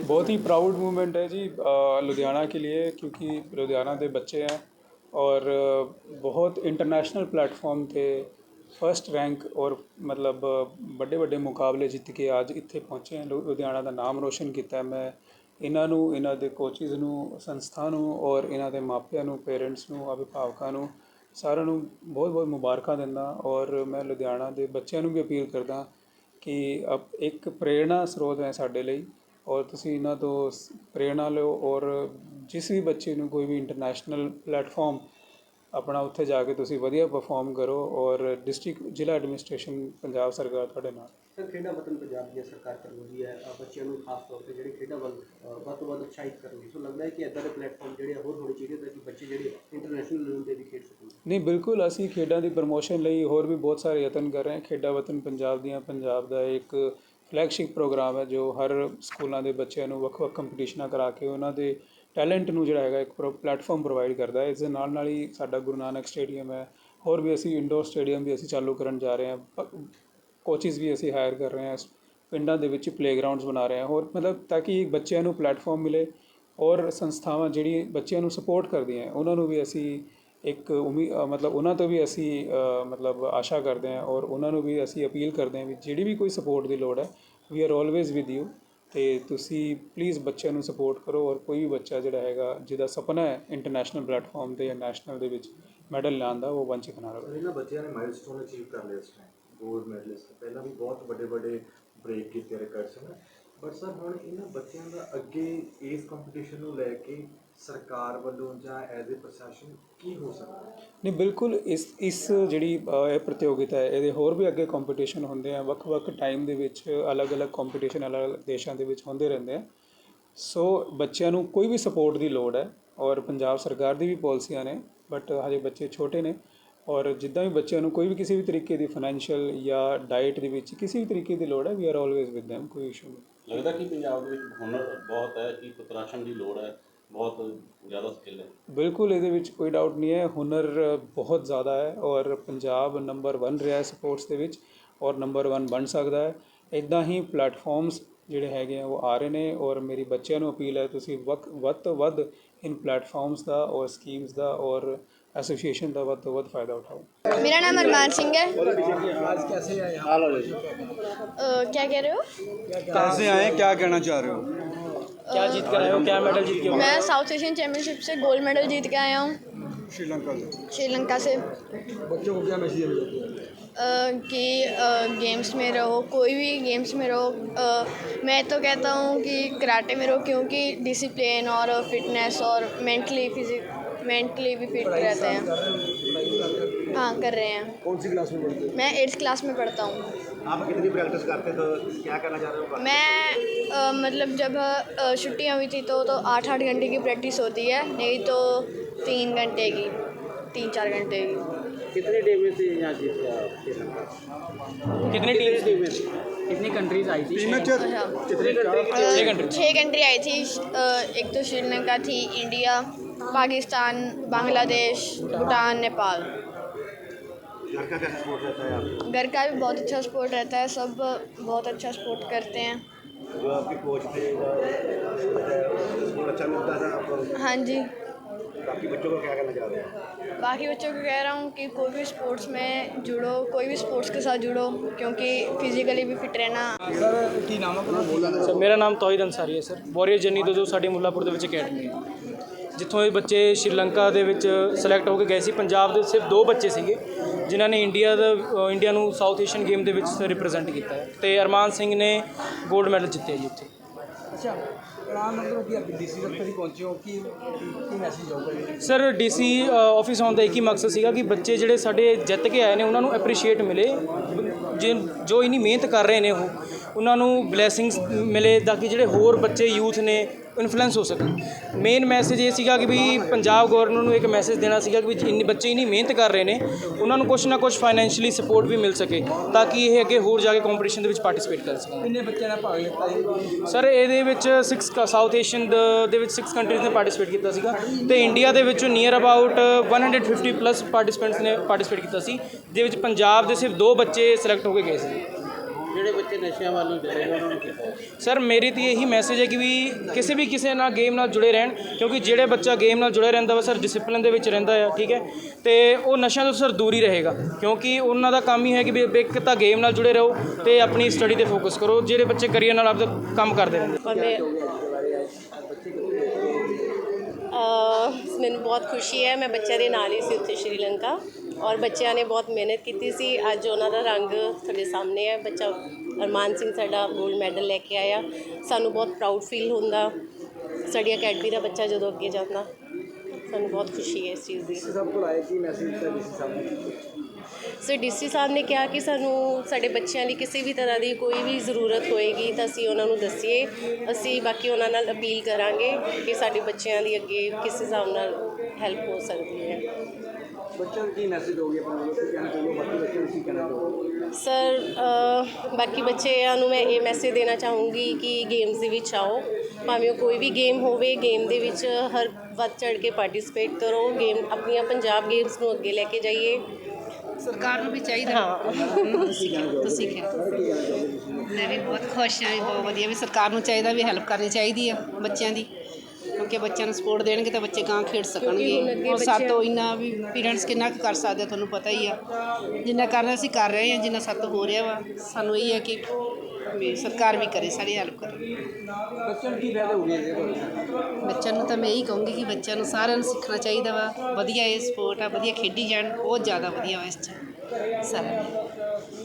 बहुत ही proud moment है जी अ, लुधियाना के लिए क्योंकि लुधियाना ਦੇ ਬੱਚੇ ਹੈ ਔਰ ਅ, ਬਹੁਤ ਇੰਟਰਨੈਸ਼ਨਲ ਪਲੇਟਫਾਰਮ ਤੇ ਫਰਸਟ ਰੈਂਕ ਔਰ ਮਤਲਬ ਵੱਡੇ ਵੱਡੇ ਮੁਕਾਬਲੇ ਜਿੱਤ ਕੇ ਅੱਜ ਇੱਥੇ ਪਹੁੰਚੇ ਹਨ ਲੁ- ਲੁਧਿਆਣਾ ਦਾ ਨਾਮ ਰੋਸ਼ਨ ਕੀਤਾ ਹੈ ਮੈਂ ਇਹਨਾਂ ਨੂੰ ਇਹਨਾਂ ਦੇ ਕੋਚਿਸ ਨੂੰ ਸੰਸਥਾ ਨੂੰ ਔਰ ਇਹਨਾਂ ਦੇ ਮਾਪਿਆਂ ਨੂੰ ਪੇਰੈਂਟਸ ਨੂੰ ਅਭਿਭਾਵਕਾਂ ਨੂੰ ਸਾਰਿਆਂ ਨੂੰ ਬਹੁਤ ਬਹੁਤ ਮੁਬਾਰਕਾਂ ਦਿੰਦਾ ਔਰ ਮੈਂ ਲੁਧਿਆਣਾ ਦੇ ਬੱਚਿਆਂ ਨੂੰ ਵੀ ਅਪੀਲ ਕਰਦਾ ਕਿ ਅਪ- ਇੱਕ ਪ੍ਰੇਰਣਾ ਸਰੋਤ ਹੈ ਸਾਡੇ ਲਈ ਔਰ ਤੁਸੀਂ ਇਹਨਾਂ ਤੋਂ ਪ੍ਰੇਰਣਾ ਲਿਓ ਔਰ ਜਿਸ ਵੀ ਬੱਚੇ ਨੂੰ ਕੋਈ ਵੀ ਇੰਟਰਨੈਸ਼ਨਲ ਪਲੇਟਫਾਰਮ ਆਪਣਾ ਉੱਥੇ ਜਾ ਕੇ ਤੁਸੀਂ ਵਧੀਆ ਪਰਫਾਰਮ ਕਰੋ ਔਰ ਡਿਸਟ੍ਰਿਕਟ ਜ਼ਿਲ੍ਹਾ ਐਡਮਿਨਿਸਟ੍ਰੇਸ਼ਨ ਪੰਜਾਬ ਸਰਕਾਰ ਤੁਹਾਡੇ ਨਾਲ। ਸਰ ਖੇਡਾਂ ਵਤਨ ਪੰਜਾਬ ਦੀ ਸਰਕਾਰ ਕਰ ਰਹੀ ਹੈ ਬੱਚਿਆਂ ਨੂੰ ਖਾਸ ਤੌਰ ਤੇ ਜਿਹੜੇ ਖੇਡਾਂ ਵੱਲ ਵੱਧ ਤੋਂ ਵੱਧ ਉਤਸ਼ਾਹਿਤ ਕਰਨ ਸੋ ਲੱਗਦਾ ਹੈ ਕਿ ਇਦਾਂ ਦੇ ਪਲੇਟਫਾਰਮ ਜਿਹੜੇ ਹੋਰ ਹੋਣੇ ਚਾਹੀਦੇ ਤਾਂ ਕਿ ਬੱਚੇ ਜਿਹੜੇ ਇੰਟਰਨੈਸ਼ਨਲ ਲੈਵਲ ਤੇ ਵੀ ਖੇਡ ਸਕਣ। ਨਹੀਂ ਬਿਲਕੁਲ ਅਸੀਂ ਖੇਡਾਂ ਦੀ ਪ੍ਰਮੋਸ਼ਨ ਲਈ ਹੋਰ ਵੀ ਬਹੁਤ ਸਾਰੇ ਯਤਨ ਕਰ ਰਹੇ ਹਾਂ। ਖੇਡਾਂ ਵਤਨ ਪੰਜਾਬ ਦੀਆਂ ਪੰਜਾਬ ਦਾ ਇੱਕ ਫਲੈਗਸ਼ਿਪ ਪ੍ਰੋਗਰਾਮ ਹੈ ਜੋ ਹਰ ਸਕੂਲਾਂ ਦੇ ਬੱਚਿਆਂ ਨੂੰ ਵੱਖ-ਵੱਖ ਕੰਪੀਟੀਸ਼ਨਾਂ ਕਰਾ ਕੇ ਉਹਨਾਂ ਦੇ ਟੈਲੈਂਟ ਨੂੰ ਜਿਹੜਾ ਹੈਗਾ ਇੱਕ ਪ੍ਰੋ ਪਲੇਟਫਾਰਮ ਪ੍ਰੋਵਾਈਡ ਕਰਦਾ ਹੈ। ਇਸ ਦੇ ਨਾਲ ਨਾਲ ਹੀ ਸਾਡਾ ਗੁਰੂ ਨਾਨਕ ਸਟੇਡੀਅਮ ਹੈ। ਹੋਰ ਵੀ ਅਸੀਂ ਇਨਡੋਰ ਸਟੇਡੀਅਮ ਵੀ ਅਸੀਂ ਚਾਲੂ ਕਰਨ ਜਾ ਰਹੇ ਹਾਂ। ਕੋਚਿਸ ਵੀ ਅਸੀਂ ਹਾਇਰ ਕਰ ਰਹੇ ਹਾਂ। ਪਿੰਡਾਂ ਦੇ ਵਿੱਚ ਪਲੇਗਰਾਉਂਡਸ ਬਣਾ ਰਹੇ ਹਾਂ। ਹੋਰ ਮਤਲਬ ਤਾਂ ਕਿ ਬੱਚਿਆਂ ਨੂੰ ਪਲੇਟਫਾਰਮ ਮਿਲੇ ਔਰ ਸੰਸਥਾਵਾਂ ਜਿਹੜੀ ਬੱਚਿਆਂ ਨੂੰ ਸਪੋਰਟ ਕਰਦੀਆਂ ਉਹਨਾਂ ਨੂੰ ਵੀ ਅਸੀਂ ਇੱਕ ਉਮੀ ਮਤਲਬ ਉਹਨਾਂ ਤੋਂ ਵੀ ਅਸੀਂ ਮਤਲਬ ਆਸ਼ਾ ਕਰਦੇ ਹਾਂ ਔਰ ਉਹਨਾਂ ਨੂੰ ਵੀ ਅਸੀਂ ਅਪੀਲ ਕਰਦੇ ਹਾਂ ਵੀ ਜਿਹੜੀ ਵੀ ਕੋਈ ਸਪੋਰਟ ਦੀ ਲੋੜ ਹੈ we are always with you ਅਤੇ ਤੁਸੀਂ ਪਲੀਜ਼ ਬੱਚਿਆਂ ਨੂੰ ਸਪੋਰਟ ਕਰੋ ਔਰ ਕੋਈ ਵੀ ਬੱਚਾ ਜਿਹੜਾ ਹੈਗਾ, ਜਿਹਦਾ ਸੁਪਨਾ ਹੈ ਇੰਟਰਨੈਸ਼ਨਲ ਪਲੇਟਫਾਰਮ ਤੇ ਜਾਂ ਨੈਸ਼ਨਲ ਦੇ ਵਿੱਚ ਮੈਡਲ ਲੈਣ ਦਾ, ਉਹ ਵੰਚਿਤ ਨਾ ਰਹੇ। ਇਹਨਾਂ ਬੱਚਿਆਂ ਨੇ ਮਾਈਲਸਟੋਨ ਅਚੀਵ ਕਰ ਲਿਆ ਇਸ ਟਾਈਮ ਗੋਲਡ ਮੈਡਲਿਸਟ ਪਹਿਲਾਂ ਵੀ ਬਹੁਤ ਵੱਡੇ ਵੱਡੇ ਬ੍ਰੇਕ ਕੀਤੇ ਰਿਕਾਰਡਸ ਹਨ ਬਟ ਸਰ ਹੁਣ ਇਹਨਾਂ ਬੱਚਿਆਂ ਦਾ ਅੱਗੇ ਇਸ ਕੰਪੀਟੀਸ਼ਨ ਨੂੰ ਲੈ ਕੇ ਸਰਕਾਰ ਵੱਲੋਂ ਜਾਂ ਐਜ਼ ਅ ਪ੍ਰਸ਼ਾਸਨ ਕੀ ਹੋ ਸਕਦਾ? ਹੈ ਨਹੀਂ ਬਿਲਕੁਲ ਇਸ ਇਸ ਜਿਹੜੀ ਅ, ਇਹ ਪ੍ਰਤੀਯੋਗਿਤਾ ਹੈ ਇਹਦੇ ਹੋਰ ਵੀ ਅੱਗੇ ਕੰਪੀਟੀਸ਼ਨ ਹੁੰਦੇ ਆ ਵੱਖ-ਵੱਖ ਟਾਈਮ ਦੇ ਵਿੱਚ ਅਲੱਗ-ਅਲੱਗ ਕੰਪੀਟੀਸ਼ਨ ਅਲੱਗ-ਅਲੱਗ ਦੇਸ਼ਾਂ ਦੇ ਵਿੱਚ ਹੁੰਦੇ ਰਹਿੰਦੇ ਆ। ਸੋ ਬੱਚਿਆਂ ਨੂੰ ਕੋਈ ਵੀ ਸਪੋਰਟ ਦੀ ਲੋੜ ਹੈ ਔਰ ਪੰਜਾਬ ਸਰਕਾਰ ਦੀ ਵੀ ਪਾਲਿਸੀਆਂ ਨੇ ਬਟ ਹਜੇ ਬੱਚੇ ਛੋਟੇ ਨੇ ਔਰ ਜਿੱਦਾਂ ਵੀ ਬੱਚਿਆਂ ਨੂੰ ਕੋਈ ਵੀ ਕਿਸੇ ਵੀ ਤਰੀਕੇ ਦੀ ਫਾਈਨੈਂਸ਼ੀਅਲ ਜਾਂ ਡਾਈਟ ਦੇ ਵਿੱਚ ਕਿਸੇ ਵੀ ਤਰੀਕੇ ਦੀ ਲੋੜ ਹੈ we are always with them ਕੋਈ ਇਸ਼ੂ ਨਹੀਂ। ਲੱਗਦਾ ਕਿ ਪੰਜਾਬ ਦੇ ਵਿੱਚ ਹੁਨਰ ਬਹੁਤ ਹੈ, ਕਿ ਉਤਰਾਸ਼ਣ ਦੀ ਲੋੜ ਹੈ, ਬਹੁਤ ਜ਼ਿਆਦਾ ਸਕਿੱਲ ਹੈ। ਬਿਲਕੁਲ, ਇਹਦੇ ਵਿੱਚ ਕੋਈ ਡਾਊਟ ਨਹੀਂ ਹੈ। ਹੁਨਰ ਬਹੁਤ ਜ਼ਿਆਦਾ ਹੈ ਔਰ ਪੰਜਾਬ ਨੰਬਰ 1 ਰਿਹਾ ਹੈ ਸਪੋਰਟਸ ਦੇ ਵਿੱਚ ਔਰ ਨੰਬਰ 1 ਬਣ ਸਕਦਾ ਹੈ। ਇਦਾਂ ਹੀ ਪਲੇਟਫਾਰਮਸ ਜਿਹੜੇ ਹੈਗੇ ਆ, ਉਹ ਆ ਰਹੇ ਨੇ ਔਰ ਮੇਰੀ ਬੱਚਿਆਂ ਨੂੰ ਅਪੀਲ ਹੈ, ਤੁਸੀਂ ਵਕ- ਵੱਧ ਤੋਂ ਵੱਧ ਇਨ ਪਲੇਟਫਾਰਮਸ ਦਾ ਔਰ ਸਕੀਮਸ ਦਾ ਔਰ एसोसिएशन का वो तो वध फ़ायदा उठाओ मेरा नाम अरमान सिंह है। आज कैसे आए क्या कह रहे हो? कैसे आए? क्या कहना चाह रहे हो? क्या जीत कर आए हो? क्या मेडल जीत के मैं साउथ एशियन चैंपियनशिप से गोल्ड मेडल जीत के आया हूँ। श्रीलंका से। श्रीलंका से। बच्चों को क्या मैसेज कि गेम्स में रहो कोई भी गेम्स में रहो। मैं तो कहता हूँ कि कराटे में रहो क्योंकि डिसिप्लिन और फिटनेस और मेंटली फिजिक मेंटली भी फिट रहते हैं। हो कर रहे हो। हाँ हैं कौन सी क्लास में पढ़ते मैं एट्थ क्लास में पढ़ता हूँ। आप कितनी प्रैक्टिस करते तो क्या करना चाह रहे हो? मैं अ, मतलब जब छुट्टियाँ हुई थी तो तो आठ आठ घंटे की प्रैक्टिस होती है नहीं तो तीन घंटे की तीन चार घंटे की। हो कितने टीम में यहाँ जीत के कितनी टीम में कितनी कंट्रीज़ आई थी? अच्छा। कितनी कंट्री छः कंट्री आई थी एक तो श्रीलंका थी इंडिया पाकिस्तान बांग्लादेश भूटान नेपाल घर का कैसा सपोर्ट रहता है आपको घर का भी बहुत अच्छा सपोर्ट रहता है सब बहुत अच्छा सपोर्ट करते हैं जो आपके कोच थे बहुत अच्छा मिलता था आपको हाँ जी बाकी बच्चों को क्या कहना चाह रहे हैं बाकी बच्चों को कह रहा हूँ कि कोई भी स्पोर्ट्स में जुड़ो कोई भी स्पोर्ट्स के साथ जुड़ो क्योंकि फिजिकली भी फिट रहना सर की नाम है ਸਰ ਮੇਰਾ ਨਾਮ ਤੋਹਿਦ ਅੰਸਾਰੀ ਹੈ ਸਰ ਵਾਰੀਅਰ ਜਰਨੀ ਤੋਂ ਜੋ ਸਾਡੀ ਮੁੱਲਾਪੁਰ ਦੇ ਵਿੱਚ ਅਕੈਡਮੀ ਹੈ ਜਿੱਥੋਂ ਇਹ ਬੱਚੇ ਸ਼੍ਰੀਲੰਕਾ ਦੇ ਵਿੱਚ ਸਿਲੈਕਟ ਹੋ ਕੇ ਗਏ ਸੀ। ਪੰਜਾਬ ਦੇ ਸਿਰਫ ਦੋ ਬੱਚੇ ਸੀਗੇ ਜਿਨ੍ਹਾਂ ਨੇ ਇੰਡੀਆ ਦਾ ਇੰਡੀਆ ਨੂੰ ਸਾਊਥ ਏਸ਼ੀਅਨ ਗੇਮ ਦੇ ਵਿੱਚ ਰਿਪਰੈਜ਼ੈਂਟ ਕੀਤਾ ਹੈ। ਤੇ ਅਰਮਾਨ ਸਿੰਘ ਨੇ 골ਡ ਮੈਡਲ ਜਿੱਤਿਆ ਜੀ ਉੱਥੇ। ਅੱਛਾ ਰਾਮ ਨਗਰ ਦੀ ਅੱਜ ਡੀਸੀ ਦਫ਼ਤਰ ਹੀ ਪਹੁੰਚੇ ਹੋ? ਕੀ ਕੀ ਮੈਸੇਜ ਆਊਗਾ ਸਰ ਡੀਸੀ ਆਫਿਸ ਆਉਣ ਦਾ ਇੱਕ ਹੀ ਮਕਸਦ ਸੀਗਾ ਕਿ ਬੱਚੇ ਜਿਹੜੇ ਸਾਡੇ ਜਿੱਤ ਕੇ ਆਏ ਨੇ ਉਹਨਾਂ ਨੂੰ ਐਪਰੀਸ਼ੀਏਟ ਮਿਲੇ। ਜੇ ਜੋ ਇਨੀ ਮਿਹਨਤ ਕਰ ਰਹੇ ਨੇ ਉਹ ਉਹਨਾਂ ਨੂੰ ਬਲੇਸਿੰਗਸ ਮਿਲੇ ਤਾਂ ਕਿ ਜਿਹੜੇ ਹੋਰ ਬੱਚੇ ਯੂਥ ਨੇ ਇਨਫਲੂਐਂਸ ਹੋ ਸਕਣ। ਮੇਨ ਮੈਸੇਜ ਇਹ ਸੀਗਾ ਕਿ ਵੀ ਪੰਜਾਬ ਗਵਰਨਮੈਂਟ ਨੂੰ ਇੱਕ ਮੈਸੇਜ ਦੇਣਾ ਸੀਗਾ ਕਿ ਵੀ ਇੰਨੇ ਬੱਚੇ ਇੰਨੀ ਮਿਹਨਤ ਕਰ ਰਹੇ ਨੇ ਉਹਨਾਂ ਨੂੰ ਕੁਛ ਨਾ ਕੁਛ ਫਾਈਨੈਂਸ਼ੀਅਲੀ ਸਪੋਰਟ ਵੀ ਮਿਲ ਸਕੇ ਤਾਂ ਕਿ ਇਹ ਅੱਗੇ ਹੋਰ ਜਾ ਕੇ ਕੰਪੀਟੀਸ਼ਨ ਦੇ ਵਿੱਚ ਪਾਰਟਿਸਿਪੇਟ ਕਰ ਸਕਣ। ਕਿੰਨੇ ਬੱਚਿਆਂ ਨੇ ਭਾਗ ਲਿੱਤਾ ਸਰ ਇਹਦੇ ਵਿੱਚ 6 ਸਾਊਥ ਏਸ਼ੀਅਨ ਦੇ ਵਿੱਚ ਸਿਕਸ ਕੰਟਰੀਜ਼ ਨੇ ਪਾਰਟਿਸਿਪੇਟ ਕੀਤਾ ਸੀਗਾ ਤੇ ਇੰਡੀਆ ਦੇ ਵਿੱਚੋਂ ਨੀਅਰ ਅਬਾਊਟ 150 ਪਲੱਸ ਪਾਰਟਿਸਪੈਂਟਸ ਨੇ ਪਾਰਟਿਸਿਪੇਟ ਕੀਤਾ ਸੀ ਜਿਹਦੇ ਵਿੱਚ ਪੰਜਾਬ ਦੇ ਸਿਰਫ ਦੋ ਬੱਚੇ ਸਿਲੈਕਟ ਹੋ ਕੇ ਗਏ ਸੀ। ਜਿਹੜੇ ਬੱਚੇ ਨਸ਼ਿਆਂ ਵੱਲ ਨੂੰ ਜਾ ਉਹਨਾਂ ਨੂੰ ਸਰ ਮੇਰੀ ਤੇ ਇਹੀ ਮੈਸੇਜ ਹੈ ਕਿ ਵੀ ਕਿਸੇ ਵੀ ਕਿਸੇ ਨਾਲ ਗੇਮ ਨਾਲ ਜੁੜੇ ਰਹਿਣ ਕਿਉਂਕਿ ਜਿਹੜੇ ਬੱਚਾ ਗੇਮ ਨਾਲ ਜੁੜਿਆ ਰਹਿੰਦਾ ਵਾ ਸਰ ਡਿਸਪਲਿਨ ਦੇ ਵਿੱਚ ਰਹਿੰਦਾ ਆ ਠੀਕ ਹੈ? ਤੇ ਉਹ ਨਸ਼ਿਆਂ ਤੋਂ ਸਰ ਦੂਰ ਹੀ ਰਹੇਗਾ ਕਿਉਂਕਿ ਉਹਨਾਂ ਦਾ ਕੰਮ ਹੀ ਹੈ ਕਿ ਵੀ ਇੱਕ ਤਾਂ ਗੇਮ ਨਾਲ ਜੁੜੇ ਰਹੋ ਤੇ ਆਪਣੀ ਸਟੱਡੀ ਤੇ ਫੋਕਸ ਕਰੋ ਜਿਹੜੇ ਬੱਚੇ ਕਰੀਅਰ ਨਾਲ ਆਪਦਾ ਕੰਮ ਕਰਦੇ ਰਹਿੰਦੇ। ਮੈਨੂੰ ਬਹੁਤ ਖੁਸ਼ੀ ਹੈ ਮੈਂ ਬੱਚਿਆਂ ਦੇ ਨਾਲ ਹੀ ਸੀ ਉੱਥੇ ਸ਼੍ਰੀਲੰਕਾ। ਔਰ ਬੱਚਿਆਂ ਨੇ ਬਹੁਤ ਮਿਹਨਤ ਕੀਤੀ ਸੀ। ਅੱਜ ਉਹਨਾਂ ਦਾ ਰੰਗ ਤੁਹਾਡੇ ਸਾਹਮਣੇ ਹੈ। ਬੱਚਾ ਅਰਮਾਨ ਸਿੰਘ ਸਾਡਾ 골ਡ ਮੈਡਲ ਲੈ ਕੇ ਆਇਆ। ਸਾਨੂੰ ਬਹੁਤ ਪ੍ਰਾਊਡ ਫੀਲ ਹੁੰਦਾ। ਸਾਡੀ ਅਕੈਡਮੀ ਦਾ ਬੱਚਾ ਜਦੋਂ ਅੱਗੇ ਜਾਂਦਾ ਸਾਨੂੰ ਬਹੁਤ ਖੁਸ਼ੀ ਹੈ ਇਸ ਚੀਜ਼ ਦੀ। ਸਭ ਕੋਲ ਆਏ ਕੀ ਮੈਸੇਜ ਦਿੱਤਾ ਜਿਸ ਸਾਹਮਣੇ ਸੋ ਡੀਸੀ ਸਾਹਿਬ ਨੇ ਕਿਹਾ ਕਿ ਸਾਨੂੰ ਸਾਡੇ ਬੱਚਿਆਂ ਲਈ ਕਿਸੇ ਵੀ ਤਰ੍ਹਾਂ ਦੀ ਕੋਈ ਵੀ ਜ਼ਰੂਰਤ ਹੋਏਗੀ ਤਾਂ ਅਸੀਂ ਉਹਨਾਂ ਨੂੰ ਦੱਸੀਏ। ਅਸੀਂ ਬਾਕੀ ਉਹਨਾਂ ਨਾਲ ਅਪੀਲ ਕਰਾਂਗੇ ਕਿ ਸਾਡੇ ਬੱਚਿਆਂ ਦੀ ਅੱਗੇ ਕਿਸ ਹਿਸਾਬ ਨਾਲ ਹੈਲਪ ਹੋ ਸਕਦੀ ਹੈ। ਬੱਚਿਆਂ ਨੂੰ ਕੀ ਮੈਸੇਜ ਦੋਗੇ ਆਪਣੇ ਵੱਲੋਂ? ਕੀ ਕਹਿਣਾ ਚਾਹੋਗੇ ਬਾਕੀ ਬੱਚਿਆਂ ਨੂੰ ਕੀ ਕਹਿਣਾ ਚਾਹੋਗੇ? ਸਰ ਅ, ਬਾਕੀ ਬੱਚਿਆਂ ਨੂੰ ਮੈਂ ਇਹ ਮੈਸੇਜ ਦੇਣਾ ਚਾਹੂੰਗੀ ਕਿ ਗੇਮਸ ਦੇ ਵਿੱਚ ਆਓ। ਭਾਵੇਂ ਉਹ ਕੋਈ ਵੀ ਗੇਮ ਹੋਵੇ ਗੇਮ ਦੇ ਵਿੱਚ ਹਰ ਵੱਧ ਚੜ ਕੇ ਪਾਰਟਿਸਿਪੇਟ ਕਰੋ। ਗੇਮ ਆਪਣੀਆਂ ਪੰਜਾਬ ਗੇਮਸ ਨੂੰ ਅੱਗੇ ਲੈ ਕੇ ਜਾਈਏ। ਸਰਕਾਰ ਨੂੰ ਵੀ ਚਾਹੀਦਾ। ਹਾਂ। ਤੁਸੀਂ ਕਿਹਾ ਤੁਸੀਂ ਕਿਹਾ। ਮੈਂ ਵੀ ਬਹੁਤ ਖੁਸ਼ ਹਾਂ ਵੀ ਬਹੁਤ ਵਧੀਆ ਵੀ ਸਰਕਾਰ ਨੂੰ ਚਾਹੀਦਾ ਵੀ ਹੈਲਪ ਕਰਨੀ ਚਾਹੀਦੀ ਆ ਬੱਚਿਆਂ ਦੀ। ਕਿਉਂਕਿ ਬੱਚਿਆਂ ਨੂੰ ਸਪੋਰਟ ਦੇਣਗੇ ਤਾਂ ਬੱਚੇ ਗਾਂ ਖੇਡ ਸਕਣਗੇ। ਬੱਚਿਆਂ- ਸਾਤੋਂ ਇੰਨਾ ਵੀ ਪੇਰੈਂਟਸ ਕਿੰਨਾ ਕੁ ਕਰ ਸਕਦੇ ਤੁਹਾਨੂੰ ਪਤਾ ਹੀ ਆ। ਜਿੰਨਾ ਕਰਨਾ ਅਸੀਂ ਕਰ ਰਹੇ ਹਾਂ ਜਿੰਨਾ ਸਾਤੋਂ ਹੋ ਰਿਹਾ ਵਾ ਸਾਨੂੰ ਇਹ ਹੈ ਕਿ ਵੀ ਸਰਕਾਰ ਵੀ ਕਰੇ ਸਾਰੀ ਹੈਲਪ ਕਰੇ। ਬੱਚਿਆਂ ਨੂੰ ਕੀ ਫਾਇਦਾ ਹੋਊਗਾ ਇਹਦੇ ਤੋਂ ਬੱਚਿਆਂ ਨੂੰ ਤਾਂ ਮੈਂ ਇਹੀ ਕਹੂੰਗੀ ਕਿ ਬੱਚਿਆਂ ਨੂੰ ਸਾਰਿਆਂ ਨੂੰ ਸਿੱਖਣਾ ਚਾਹੀਦਾ ਵਾ। ਵਧੀਆ ਇਹ ਸਪੋਰਟ ਆ ਵਧੀਆ ਖੇਡੀ ਜਾਣ ਬਹੁਤ ਜ਼ਿਆਦਾ ਵਧੀਆ ਵਾ ਇਸ 'ਚ। ਸਾਰਿਆਂ